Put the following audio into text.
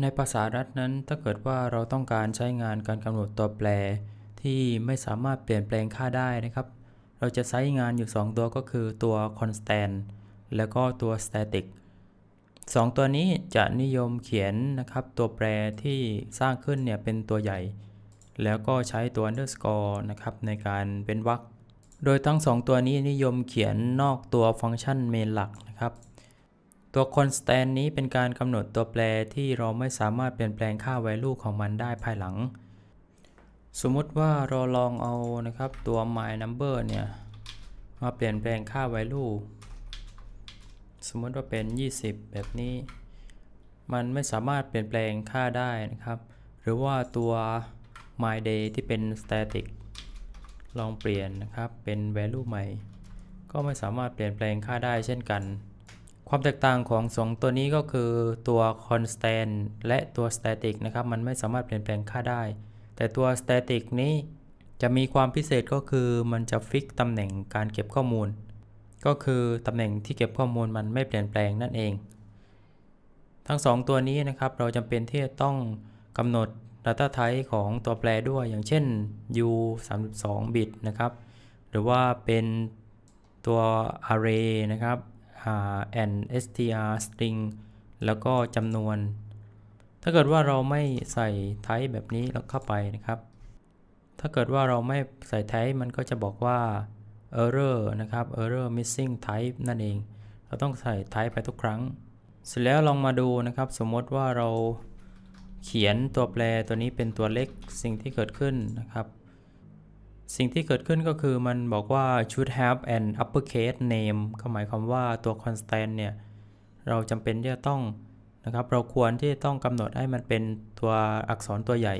ในภาษารัฐนั้นถ้าเกิดว่าเราต้องการใช้งานการกำหนดตัวแปร ที่ไม่สามารถเปลี่ยนแปลงค่าได้นะครับ เราจะใช้งานอยู่ 2 ตัวก็คือตัว constant แล้วก็ตัว static สองตัวนี้จะนิยมเขียนนะครับตัวแปรที่สร้างขึ้นเนี่ยเป็นตัวใหญ่ แล้วก็ใช้ตัว underscore นะครับในการเป็นวรรคโดยทั้ง 2 ตัวนี้นิยมเขียนนอกตัวฟังก์ชันเมนหลักนะครับ ตัว constant นี้เป็นการกำหนดตัวแปรที่เราไม่สามารถเปลี่ยนแปลงค่า value ของมันได้ภายหลัง สมมุติว่าเราลองเอานะครับตัว my number เนี่ยมาเปลี่ยนแปลงค่า value สมมติว่าเป็น 20 แบบนี้ มันไม่สามารถเปลี่ยนแปลงค่าได้นะครับ หรือว่าตัว my day ที่เป็น static ลองเปลี่ยนนะครับเป็น value ใหม่ ก็ไม่สามารถเปลี่ยนแปลงค่าได้เช่นกัน ความแตกต่างของ 2 ตัวนี้ก็คือตัว constant และตัว static นะครับ มันไม่สามารถเปลี่ยนแปลงค่าได้ แต่ตัว static นี้จะมีความพิเศษก็คือมันจะฟิกตำแหน่งการเก็บข้อมูล ก็คือตำแหน่งที่เก็บข้อมูลมันไม่เปลี่ยนแปลงนั่นเอง ทั้ง 2 ตัวนี้นะครับ เราจำเป็นที่จะต้องกำหนด Data Type ของตัวแปรด้วยอย่างเช่น u 32บิตนะครับ หรือว่าเป็นตัว array นะครับ and str string แล้วก็จำนวน ถ้าเกิดว่าเราไม่ใส่ type แบบนี้แล้วเข้าไปนะครับ ถ้าเกิดว่าเราไม่ใส่ type มันก็จะบอกว่า error นะครับ error missing type นั่นเอง เราต้องใส่ type ไปทุกครั้ง เสร็จแล้วลองมาดูนะครับ สมมติว่าเราเขียนตัวแปรตัวนี้เป็นตัวเล็กสิ่งที่เกิดขึ้นนะครับ สิ่งที่เกิดขึ้นก็คือมันบอกว่า should have an uppercase name ก็หมายความว่าตัว constant เนี่ย เราจำเป็นที่จะต้องนะครับ เราควรที่จะต้องกำหนดให้มันเป็นตัวอักษรตัวใหญ่